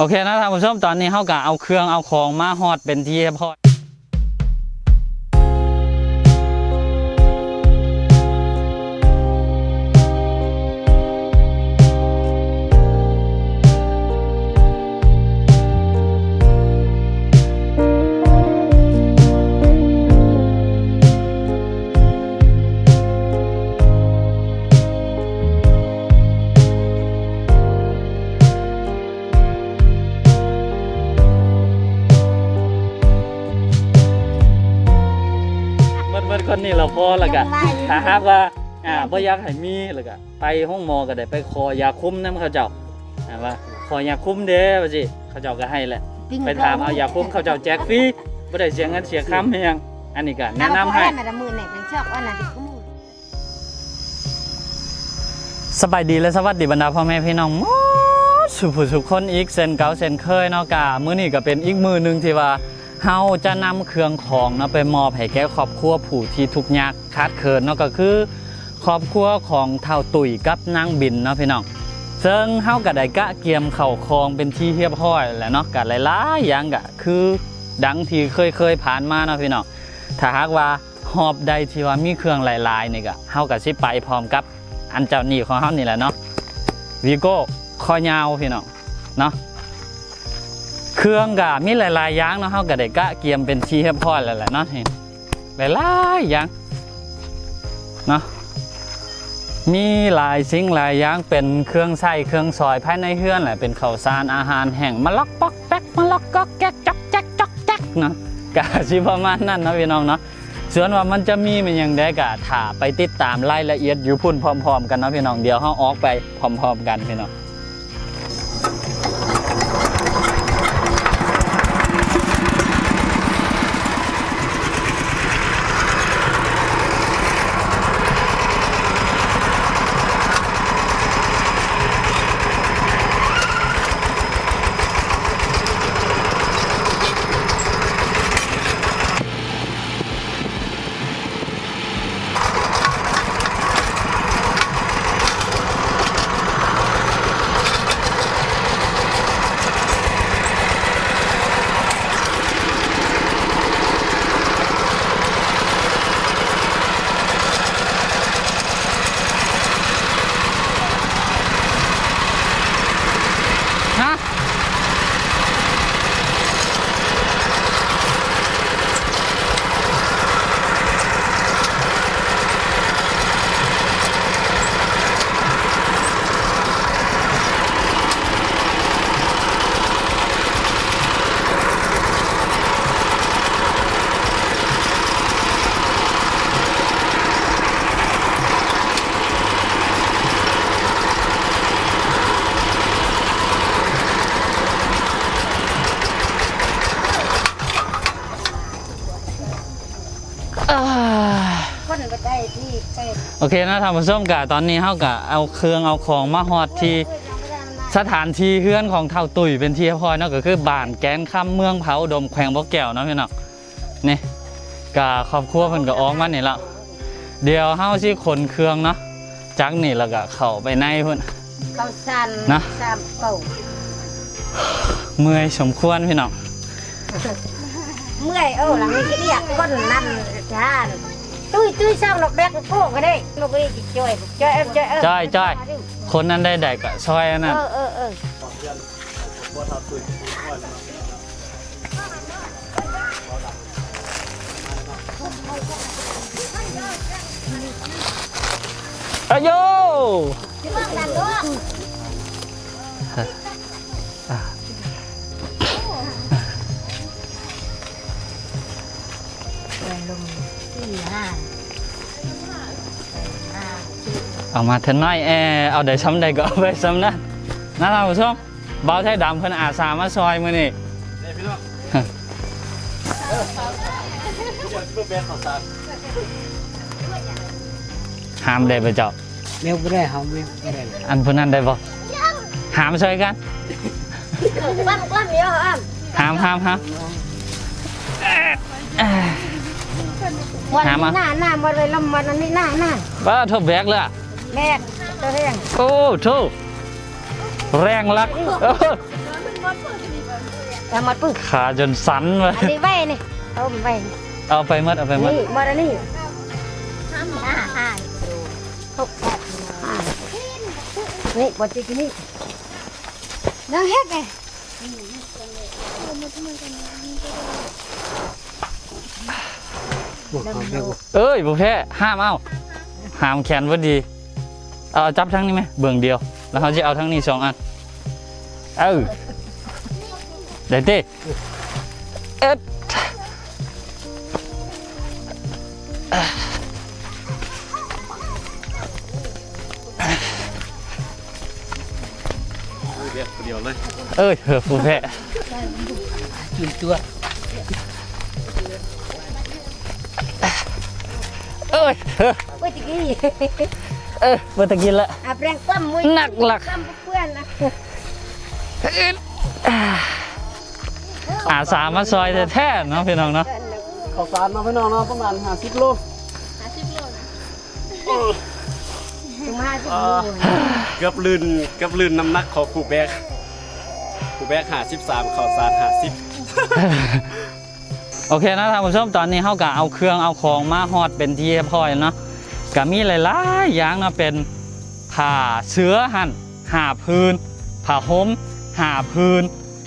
โอเคนะท่านผู้ชมตอนนี้เขากะเอาเครื่องเอาของมาฮอดเป็นที่เรียบร้อย เมื่อเมื่อคนนี้เราพอแล้วกะถ้าหากว่าอ่าบ่อยากให้มีแล้วก็ไปห้องหมอก็ได้ไปขอยาคุมนํเขาเจ้าอ่าว่าขอยาคุมเด้ว่าสิเขาเจ้าก็ให้แหละ ไปถามเอายาคุมเขาเจ้าแจกฟรีบ่ได้เสียเงินเสียคำให้หยังอันนี้ก็แนะนำให้มาละมือไหนเป็นชอบว่าน่ะที่กูมือสบายดีและสวัสดีบรรดาพ่อแม่พี่น้องหมดสุภุสุขคนอีกเซนเก่าเซนเคยเนาะกะมื้อนี้ก็เป็นอีกมือหนึงที่ว่า เฮาจะนำเครื่องของเนาะไปมอบให้แก่ครอบครัวผู้ที่ทุกข์ยากขาดเขินเนาะก็คือ ครอบครัวของเท่าตุ๋ยกับนางบินเนาะพี่น้องซึ่งเฮาก็ได้กะเกียมเข่าคองเป็นที่เรียบร้อยแล้วเนาะก็หลายๆอย่างก็คือดังที่เคยเคยผ่านมาเนาะพี่น้องถ้าหากว่าหอบใดที่ว่ามีเครื่องหลายๆนี่ก็เฮาก็สิไปพร้อมกับอันเจ้าหนี้ของเขานี่แหละเนาะวีโก้คอยาวพี่น้องเนาะ เครื่องกะมีหลายๆอย่างเนาะเขาก็ได้กะเกียมเป็นที่เรียบร้อยแล้วแหละเนาะเห็นหลายๆอย่างเนาะมีหลายสิ่งหลายอย่างเป็นเครื่องใช้เครื่องซอยภายในเฮือนแหละเป็นข้าวสารอาหารแห้งมะล็อกปอกแป๊กมะล็อกก๊อกแก๊กจ๊อกแจ๊กจ๊อกแจ๊กเนาะกะสิประมาณนั้นเนาะพี่น้องเนาะส่วนว่ามันจะมีมันยังได้กะถ่าไปติดตามรายละเอียดอยู่พุ่นพร้อม ๆ กันเนาะพี่น้องเดี๋ยวเฮาออกไปพร้อม ๆ กันพี่น้อง เคนะท่านผู้ชมกะตอนนี้เฮากะเอาเครื่องเอาของมาฮอดที่สถานที่เฮือนของเท่าตุ๋ยเป็นที่เรียบร้อยเนาะก็คือบ้านแกนคำเมืองเผาดมแขวงบ่อแก้วเนาะพี่น้องนี่กะครอบครัวเพิ่นก็ออกมานี่แล้วเดี๋ยวเฮาสิขนเครื่องเนาะจากนี่แล้วก็เข้าไปในพุ่นเขาสันนะสามเป่าเมื่อยสมควรพี่น้องเมื่อยเออหลังนี้ก็เรียกคนนั่นทาน ตุ้ยตุ้ยช่างดอกแบกโก้ก็ได้ลูกเอ้ยจ่อยจ่อยเอ้ยจ่อยเอ้ยจ้อยจ้อยคนนั้นได้ได้ก็ซอยอันนั้นเออเออเอออะโยที่บ้านนั่นด้วย สี่ห้าห้าเอามาเถอะน้อยแอเอาได้ซ้ำได้ก็เอาไปซ้ำนะนะท่านผู้ชมเบาไทยดำเพิ่นอาสามาซอยมื้อนี้นี่พี่น้องเออเดี๋ยวจะไปแบกข้าวสารห้ามได้บ่เจ้าเร็วก็ได้หอมเร็วก็ได้อันผู้นั้นได้บ่ห้ามซอยกันบ้านบ้านเดียวอะห้ามห้ามห้ามเอ้ย วันหามา นี้หน้าหน้าวันเลยลำวันนี้หน้าหน้าว่าโทบแบกเลยอะแม่ตัวเรื่องโอ้โทแรงลักเออเอามาปึ้งขาจนสันเลยอันนี้ไว้นี่เอามันไว้นี่เอาไปหมดเอาไปหมดนี่มาแล้วนี่อ่าอ่าหกแปดอ่านี่บอจิกินี่น้องเฮ็ดไงบอก เขาเรียกว่าเอ้ยบุฟเฟ่ห้ามเอาห้ามแขนว่าดี เอาจับทั้งนี้ไหมเบื้องเดียว แล้วเขาจะเอาทั้งนี้สองอัน เออเดี๋ยวดิเอ็ดเดียวเดียวเลย เอ้ยเฮ้อบุฟเฟ่กินตัว เอ้ยเฮ้อบอจิกินี่เอ้ยเมื่อตะกินละอาแรงกล้ำมวยหนักหลักกล้ำเพื่อนนะอาสามาซอยแท้ๆเนาะพี่น้องเนาะข้าวสารมาะพี่น้องเนาะประมาณ50โลถึงมาสิบโลเกือบลื่นเกือบลื่นน้ำหนักของครูแบกครูแบก53ข้าวสาร50 โอเคนะท่านผู้ชมตอนนี้เขาก็เอาเครื่องเอาของมาฮอดเป็นที่เรียบร้อยเนาะก็มีหลายๆอย่างนะเป็นผ้าเสื้อหันหาพื้นผ้าห่มหาพื้น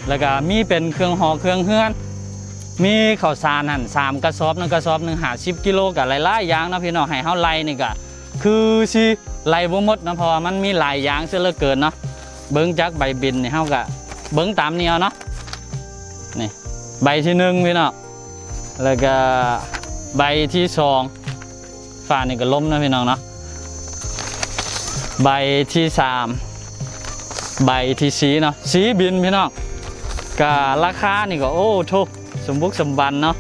แล้วก็มีเป็นเครื่องห่อเครื่องเฮือน มีข้าวสารหันสามกระสอบหนึงกระสอบหนึ่งหาสิบกิโลกับหลายๆอย่างนะพี่น้องให้เฮาไล่นี่ก็คือสิไล่บ่หมดนะเพราะมันมีหลายอย่างเสียเหลือเกินเนาะเบิ่งจากใบบินนี่เฮาก็เบิ่งตามนี้เอาเนาะนี่ใบที่หนึ่งพี่น้อง แล้วก็ใบที่สองฝานี่ก็ล้มนะพี่น้องเนาะใบที่สามใบที่สีเนาะสีบินพี่น้องก็ราคานี่ก็โอ้โทสมบุกสมบันเนาะ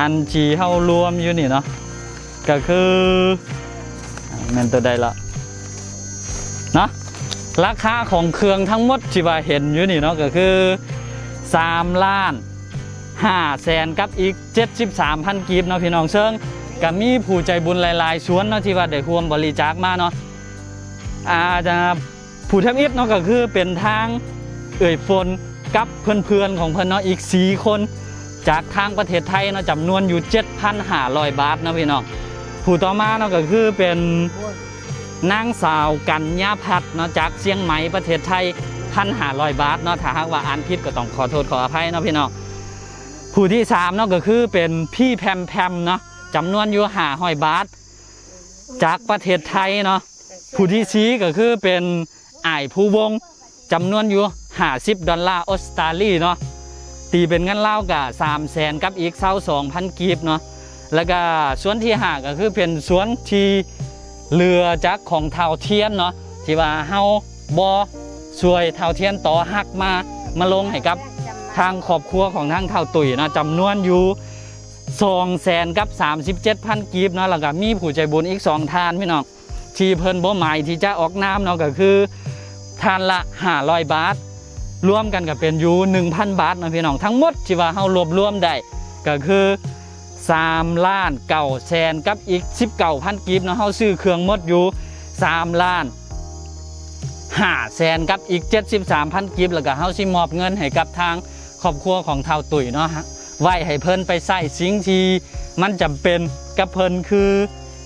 อันจีเฮารวมอยู่นี่เนาะก็คืออ่าแมนตัวใดละเนาะราคาของเครื่องทั้งหมดที่ว่าเห็นอยู่นี่เนาะก็คือ3ล้าน หาแสนกับอีก 73พันกีบเนาะพี่น้องเชิงก็มีผู้ใจบุญหลายๆสวนเนาะที่ว่าได้ร่วมบริจาคมาเนาะอาจจะผู้ทำอิฐเนาะก็คือเป็นทางเอ่ยฝนกับเพื่อนๆของเพื่อนเนาะอีก 4 คน จากทางประเทศไทยเนาะจำนวนอยู่ 7,500 บาทเนาะพี่น้องผู้ต่อมาเนาะก็คือเป็นนางสาวกัญญาพัฒน์เนาะจากเชียงใหม่ประเทศไทย 1,500 บาทเนาะถ้าหากว่าอ่านผิดก็ต้องขอโทษขออภัยเนาะพี่น้อง ผู้ที่สามเนาะก็คือเป็นพี่แพมแพมเนาะจำนวนอยู่หาหอยบาทจากประเทศไทยเนาะผู้ที่ชี้ก็คือเป็นอ้ายผู้วงจำนวนอยู่หาสิบดอลลาร์ออสตรเลีเนาะตีเป็นเงินเล่ากับสามแสนกับอีกเศร้าสองพันกีบเนาะแล้วก็สวนที่หาก็คือเป็นสวนที่เรือจากของเท่าเทียนเนาะที่ว่าเฮาบอช่วยเท่าเทียนต่อหักมามาลงให้กับ ทางครอบครัวของทางเท่าตุ๋ยนะจำนวนอยู่สองแสนกับ37พันกีบเนาะแล้วก็มีผู้ใจบุญอีกสองทานพี่น้องที่เพิ่นบ่หมายที่จะออกน้ำเนาะก็คือทานละ500บาทรวมกันก็เป็นอยู่1,000บาทนะพี่น้องทั้งหมดที่ว่าเฮารวบรวมได้ก็คือ3ล้านเก่าแสนกับอีก19พันกีบเนาะเฮาซื้อเครื่องหมดอยู่3ล้านห้าแสนกับอีก73พันกิฟแล้วก็เฮาสิมอบเงินให้กับทาง ครอบครัวของเท่าตุ๋ยเนาะฮะไว้ให้เพิ่นไปใส่สิ่งที่มันจำเป็นกับเพิ่นคือ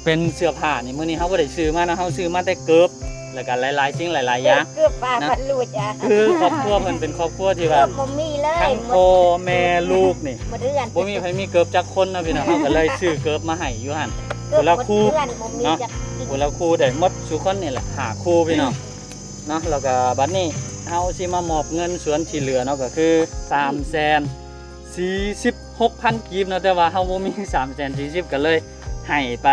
เป็นเสื้อผ้านี่มื้อนี้เฮาบ่ได้ซื้อมานะเฮาซื้อมาแต่เกิบแล้วก็หลายๆสิ่งหลายๆอย่างเกือบปลาพันลูกจ้ะคือครอบครัวเพิ่นเป็นครอบครัวที่เกืว่าอบบ่มีเลยทั้งพ่อแม่ลูกนี่หมดเดือนบ่มีใครมีเกิบจักคนนะพี่น้องเฮาก็เลยซื้อเกิบมาให้อยู่หั่นเกือบคนละหมดคู่เดือนบ่มีเนาะจักผู้ละครูได้หมดทุกคนนี่แหละหาครูพี่น้องเนาะแล้วก็บัดนี้ เฮาสิมามอบเงินส่วนที่เหลือเนาะก็คือ3แสน46,000กีบเนาะแต่ว่าเฮาบ่มี3แสน40ก็เลยให้ไป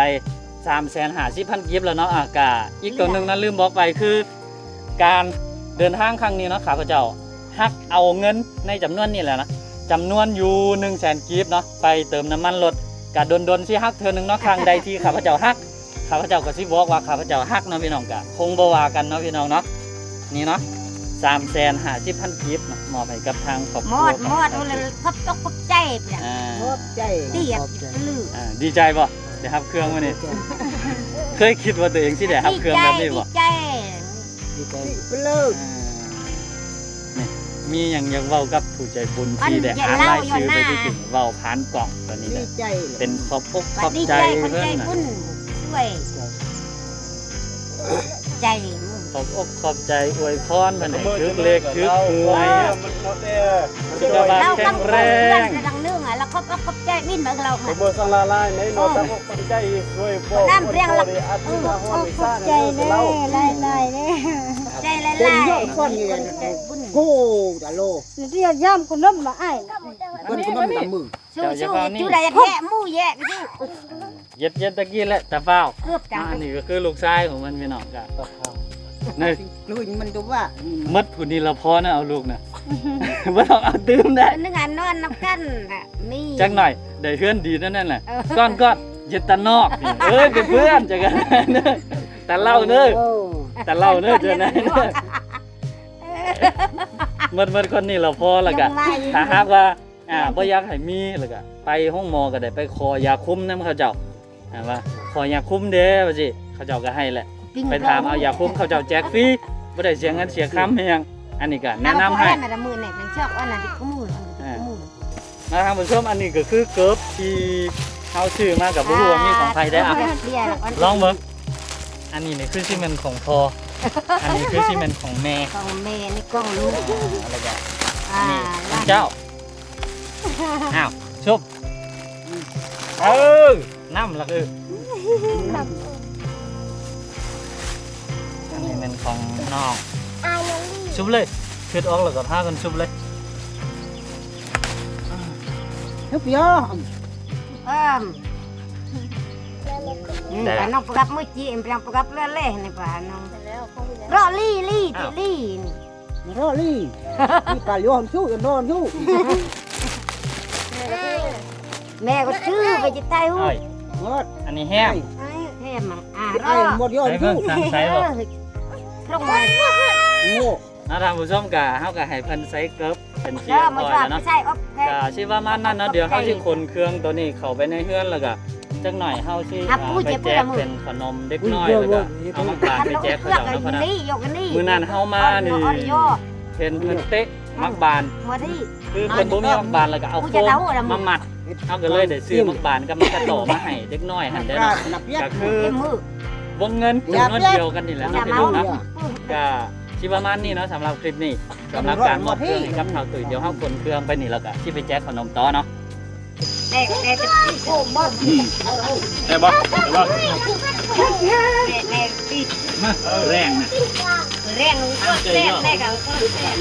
3แสน50,000กีบแล้วเนาะอะกะอีกตัวหนึงนะลืมบอกไปคือ การเดินทางครั้งนี้เนาะข้าพเจ้าฮักเอาเงินในจำนวนนี้แหละนะจำนวนอยู่1 0 0 0 0แสนกีบเนาะไปเติมน้ำมันรถกะดนๆสิฮักเธอหนึงเนาะครั้งใดที่ข้าพเจ้าฮักข้าพเจ้าก็สิบอกว่าข้าพเจ้าฮักเนาะพี่น้องกะคงบว่ากันเนาะพี่น้องเนาะนี่เนาะ สามแสนห้าสิบพันกีบเนาะมอบให้กับทางครอบคหมรัวดหมดเลยพับตกพับใจเนี่ยอ่าขอบใจเตียขกอบใจลืออ่าดีใจป่ะเดี๋ยวรับเครื่องมานี่เคยคิดว่าตัวเองสิได้รับเครื่องแบบนี้ดีป่ะใจ ดีใจเลิกอ่านี่มีอย่างอยากเว้ากับผู้ใจบุญที่ได้อ่านรายชื่อไปที่ถึงเว้าผ่านกล่องตอนนี้ดีแหละใจเป็นขอบอกขบัอดบดีใจใจคนเพื่อใจนน่ะบุญช่วย ใจมึง ขอบอกขอบใจอวยพรเพิ่นให้ถึกเลขถึกหวย มันหมดเด้อสุขภาพ เราแข็กำงลังแรเพื่อนงกำลังเนื่องอะแล้วเขาก็ใจวิ่นเหมือนเราผมค่ะเมื่อสังลาลายในโนตะพกปัจจัยช่วยพ่อน้ำเปรี้ยงละอาทิตย์ละห้อนซ่าใจแน่ไล่ไล่แน่ใจไล่ไล่คนใจบุญโอ้จะโลเรียกย่ำคนน้ำมาไอ้ายมันก็มันดำมือสู้สู้จู่ใดแท้มู่แย่สู้เย็ดเย็ดตะกี้แหละแต่เฝ้าเกือบจังอันนี้ก็คือลูกชายของมันพี่น้องกะ นี่ลุยมันตัวว่ามัดผู้นี้เราพอนะเอาลูกนะบ่ต้องเอาตื้มได้นึกงานนอนนับกันมีจังหน่อยได้เพื่อนดีนั่นนั่นแหละก้อนก้อนเย็ดตะนอกนี่เอ้ยเป็นเพื่อนจังกันเนอะแต่เล่าเนอะแต่เล่าเนอะเจานั้นเนอะมัดมัดคนนี้เราพอแล้วก็ถ้าหากว่าอ่าบ่อยากให้มีแล้วก็ไปห้องหมอก็ได้ไปขอยาคุมนำเขาเจ้าอ่าว่าขอยาคุมเด้ว่าสิเขาเจ้าก็ให้แหละ ไปถามเอายาคุมเขาเจ้าแจกฟรีบ่ได้เสียเงินเสียคำให้หยังอันนี้ก็แนะนำให้มาละมือเนี่ยมันชอบว่าน่ะที่ขมือมือนะท่านผู้ชมอันนี้ก็คือเกิบที่เฮาซื้อมากับบ่รู้ว่ามีของใครได้อะลองเบิ่งอันนี้นี่คือซีเมนต์ของพ่ออันนี้คือซีเมนต์ของแม่กล้องแม่นี่กล้องลูกอะไรก็อ่านี่ของเจ้าอ้าวชุบเออน้ำละเอออันนี้ เป็นของน้องชุบเลยคิดออกแล้วก็พากันชุบเลยทุกยอเอิ่มแต่น้องประกับมือจีเอ็มประประกับเล่เล่ในป่าน้องรอลี่ลี่ติลี่นี่รอลี่นี่ปลาย้อนสู้กันนอนสู้แม่ก็ชื่อไปจิตใจหูเอ้ยหมดอันนี้แห้งแค่มังอ่ารไอ้อหมดย้อนใช้เพิ่สู้งทางใช้บ่ต รงมาโง่นะท่านผู้ชมกะเฮาก็ให้เพิ่นใส่เกิบเป็นเชีเอยอร์มาก่อนชอบแล้วไม่เนาะใช่อ๊อบแค่กะสิว่ามันนั่นเนาะเดี๋ยวเฮาสิขนเครื่องตัวนี้เข้าไปในเฮือนแล้วก็จักหน่อยเฮาสิอ่าไปแจกเป็นขนมเด็กน้อยแล้วก็เอามาฝากไปแจกเขาเลือกเจ้ากันเนาะพ่อนะนี่ยกกันนี่มื้อนั้นเฮามานี่ออนโยเห็นเพิ่นเตะมักบานหัวที่คือเพิ่นบ่มีมักบานแล้วก็เอาโฟมมามัดเฮาก็เลยได้ซื้อมักบานกับมักกะโตมาให้เด็กน้อยหั่นเด้อกล้าเนาะหนับเย็ดก็คือเต็มมือ วงเงินจำนวนเดียวกันนี่แหละอย่าเนาะพี่เมาน้องเนาะก็ชิประมาณนี้เนาะสำหรับคลิปนี้สำหรับการมอบเครื่องให้กับชาวตุ๋ยเดี๋ยวห้าคนเครื่องไปนี่แล้วก็ที่ไปแจกขนมต่อเนาะแม่แม่จะโค้งบ้านได้บ่ได้บ่แม่แม่ปีมาแรงนะแรงก็แรงแม่ก็แรง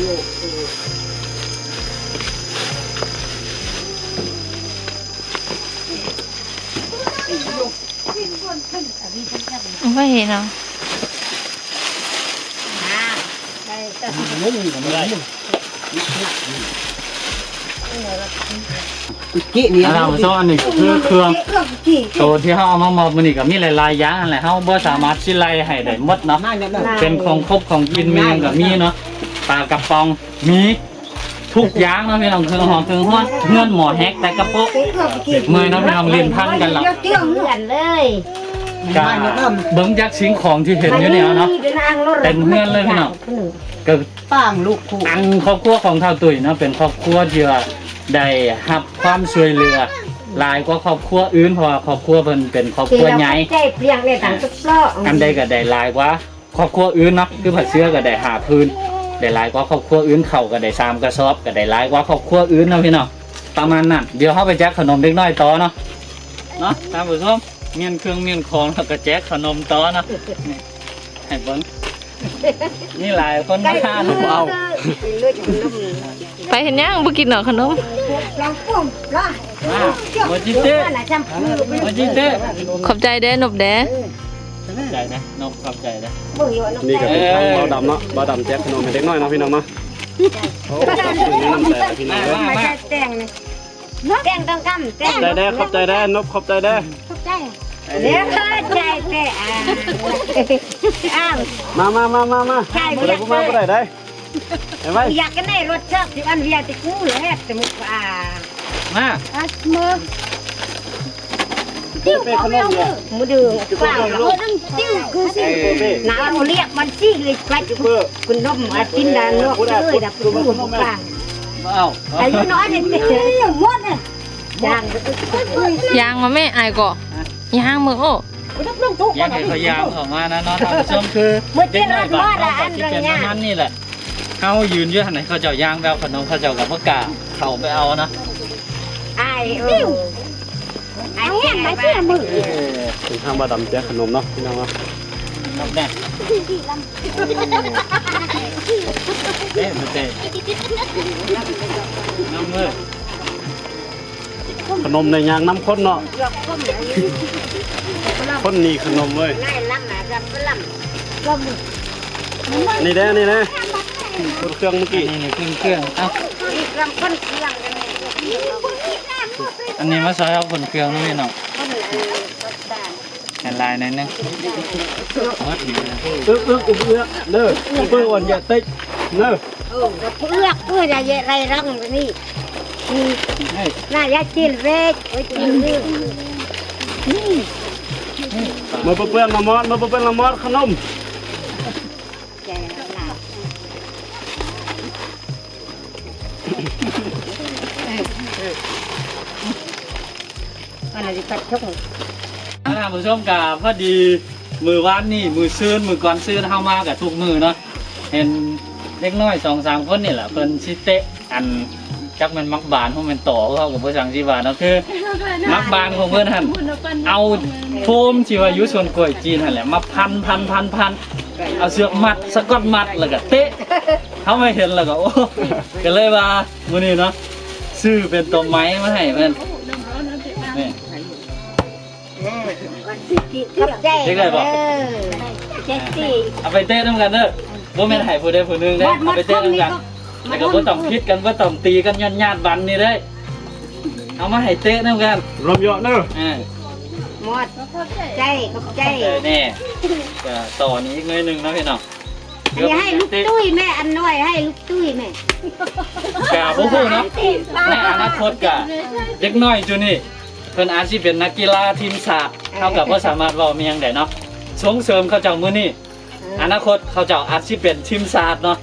ไม่เห็นเนาะอ่าได้แต่งุ้มกับอะไรกี้เนี่ยแล้วเราชอบอันนี้คือเครื่องตัวที่เขาเอามามอบมันนี่ก็มีหลายๆอย่างนั่นแหละเขาบ่สามารถสิไล่ให้ได้หมดเนาะนั่งเนี่ยนั่งเป็นของครบของกินมีหยังก็มีเนาะปลากระป๋องมีทุกอย่างเนาะพี่น้องเครื่องหอมเครื่องฮ้อนเงื่อนหมอแฮกแต่กระปุกเมื่อยเนาะพี่น้องเรียนพันกันหลับเกี่ยวเหมือนเลย ก็เบิ่งจากสิ่งของที่เห็นอยู่เนี่ยเนาะ เต็มเฮือนเลยพี่น้องก็ป้างลูกคู่อันครอบครัวของเท่าตุ๋ยเนาะเป็นครอบครัวที่ว่าได้รับความช่วยเหลือหลายกว่าครอบครัวอื่นเพราะว่าครอบครัวเพิ่นเป็นครอบครัวใหญ่ใจเปลี่ยนเลยต่างทุกรอบอันใดก็ได้หลายกว่าครอบครัวอื่นเนาะคือผัดเสื้อก็ได้หาพื้นได้หลายกว่าครอบครัวอื่นเขาก็ได้สามกระสอบก็ได้หลายกว่าครอบครัวอื่นเนาะพี่น้องประมาณนั้นเดี๋ยวเฮาไปแจกขนมเด็กน้อยต่อเนาะเนาะตามผู้ชม เมียนเครื่องเมียนของแล้วก็แจกขนมต่อเนาะนี่ให้เบิ่งนี่หลายคนมาทานเอาไปเห็นยังบ่กินหรอขนมลองปุ่มล่ะมาโมจิเต้น่ะจำมือโมจิเต้ขอบใจเด้อนบเด้ใจนะนกขอบใจนะมืออยู่น้องนี่ก็เป็นทางเบาดำเนาะเบาดำแจ็คขนมให้เด็กน้อยเนาะพี่น้องเนาะโอ้ขอบคุณแนะนำใจพี่น้องเด้อไม่ใช่แตงนี่แตงต้องกำแตงใจแด้ขอบใจแด้นบขอบใจแด้ทุกใจ เดี๋ยวเข้าใจแต่อ่าอ้าวมามามามามาใช่บ่ได้บ่มาบ่ได้ได้เห็นไหมอยากกันได้รถชอบที่อันเวียติกูเลยสมุกอ่ามาอัดมือติ้วเขาไม่เอามือดื้อเปล่าเออนั่งติ้วคือสิน้าเขาเรียกมันสิเลยไปคุณนมอาทินดานอกเลยดับคุณผู้ฟังเอ้าอายุน้อยเนี่ยหมดเนี่ยยังยางมาแม่อายก่อ ยางมือโอ้ยังไงพยายามออกมานะเนาะท่านผู้ชมคือเด็กน้อยบ้านเราก็ที่เป็นประมาณนี้แหละเขายืนอยู่หันไหนเขาเจ้าย่างแววขนมเขาเจ้ากับพวกกาเขาไปเอานะไอ้เออไอ้แง่ไม่เชื่อมือถึงทางบาดำแจกขนมเนาะพี่น้องเนาะนกแน่เอ๊ะมันเตะน้ำมือขนมในยางน้ำข้นเนาะ หลอกก้มเลยข้นนี่ขนมเว้ยง่ายล้ำนะรับล้ำล้ำนี่แน่นี่แน่คนเครื่องเมื่ออักี้นนี้นี่เครื่องเครื่องเอ้าล้ำก้นเคียงกันอันนี้มาใช้เอาคนเครื่องนี่เนาะก้นเออด่านแอนไลน์นั่นนึงมัดอยู่นะอึ๊กอึ๊กอึ๊กอึ๊กเด้อเพื่ออ่อนอย่าติดเด้อเออเพื่อเพื่อจะเยไรรังนี่นี่เฮ้ยน่ายาจีนเวกไว้จีนเวก มาเปื้อนละมอดมาเปื้อนละมอดขนมแกน่ะมันะไรตัดชกท่านผู้ชมกับพอดีมือวานนี่มือซื้นมือก่อนซื้นเข้ามากับทุกมือเนาะเห็นเล็กน้อยสองสามคนนี่แหละเพิ่นชิเตะอัน จักแมันมักบานพวกมันต่อเขากับผู้สังชีวาเนาะคือ มักบานของเพื่อนหันเอาโฟมที่ว่าอยู่ส่วนกล้วยจีนหันแหละมาพันพันพันพันเอาเสือกมัดสะกอตมัดแล้วก็เตะเขาไม่เห็นแล้วก็โอ้ก็เลยว่ามื้อนี้เนาะซื้อเป็นตัวไม้มาให้เพิ่นนี่กับใจเด็กได้บ่เออเจ็ดสี่เอาไปเตะน้ำกันเด้อบ่แม่นให้ผู้ใดผู้หนึงเด้อเอาไปเตะน้ำกัน แต่ก็บ่ต้องคิดกันบ่ต้องตีกันย้อนญาติบันนี่เด้อเอามาให้เตะน้ำกันรวมเยอะเด้ออ่าหมดใจกับใจเออแน่ก็ต่อนี้อีกหน่อยหนึงเนาะพี่น้องอย่าให้ลูกตุ้ยแม่อันน้อยให้ลูกตุ้ยแม่กะบ่ฮู้เนาะในอนาคตกะเด็กน้อยจุนี่เพิ่นอาจสิเป็นนักกีฬาทีมชาติเท่ากับบ่สามารถเว้าเมียงได้เนาะส่งเสริมเขาเจ้ามื้อนี้อนาคตเขาเจ้าอาจสิเป็นทีมชาติเนาะ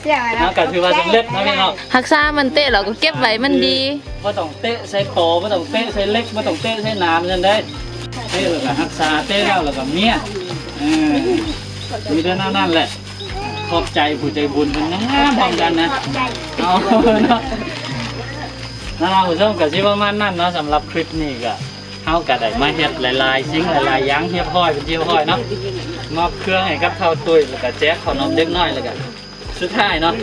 เชื่อไหมเนาะก็ถือว่าสำเร็จเนาะพี่น้องหักษามันเตะเราก็เก็บไว้มันดีบ่ต้องเตะใส่คอบ่ต้องเตะใส่เล็กบ่ต้องเตะใส่หนามจังได้เตะแล้วก็รักษาเตะแล้วแล้วก็เมียเออมีแต่นั้นนั่นแหละขอบใจผู้ใจบุญเป็นงามๆพร้อมกันนะเอาเนาะนั่นเราผู้ชมกับที่ประมาณนั้นเนาะสำหรับคลิปนี้ก็เฮาก็ได้มาเฮ็ดหลายๆสิ่งหลายๆอย่างเรียบร้อยเป็นที่เรียบร้อยเนาะ มอบเครื่องให้กับเท่าตุ้ยแล้วก็แจกขนมเด็กน้อยแล้วก็สุดท้ายเนาะ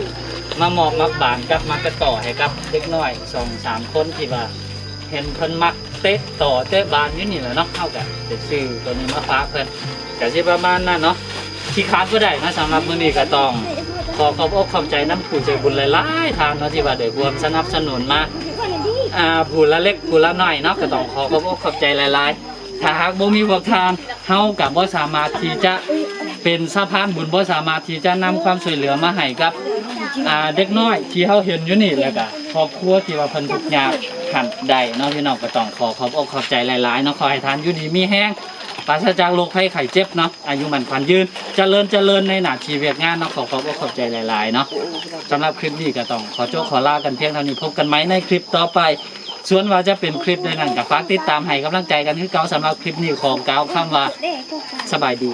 มามอบมักบานกับมักระต่อให้กับเด็กน้อยสองสามคนที่ว่าเห็นเพิ่นมักเตะต่อเตะบานอยู่นี่แหละเนาะเฮาก็จะซื้อตัวนี้มาฝาเพิ่นก็สิประมาณนั้นเนาะที่ขาดบ่ได้นะสำหรับมื้อนี้ก็ต้องขอขอบอกขอบใจน้ำผู้ใจบุญหลายๆทางเนาะที่ว่าได้รวมสนับสนุนมาอ่าผู้ละเล็กผู้ละน้อยเนาะก็ต้องขอขอบอกขอบใจหลายๆ ถ้าหากบ่มีพวกทานเฮากับบ่สามารถที่จะเป็นสะพานบุญบ่สามารถที่จะนำความช่วยเหลือมาให้กับอ่าเด็กน้อยที่เฮาเห็นอยู่นี่แล้วก็ครอบครัวที่ว่าเพิ่นทุกข์ยากขันใดเนาะพี่น้องก็ต้องขอขอบอกขอบใจหลายๆเนาะขอให้ทานอยู่ดีมีแห้งปราศจากโรคภัยไข้เจ็บเนาะอายุมันขวัญยืนเจริญเจริญในหน้าชีวิตงานเนาะขอขอบอกขอบใจหลายๆเนาะสำหรับคลิปนี้ก็ต้องขอโจ้ขอลากันเพียงเท่านี้พบกันไหมในคลิปต่อไป ส่วนว่าจะเป็นคลิปใดนั้นก็ฝากติดตามให้กำลังใจกันคือเก่าสำหรับคลิปนี้ของเก่าคำว่าสบายดี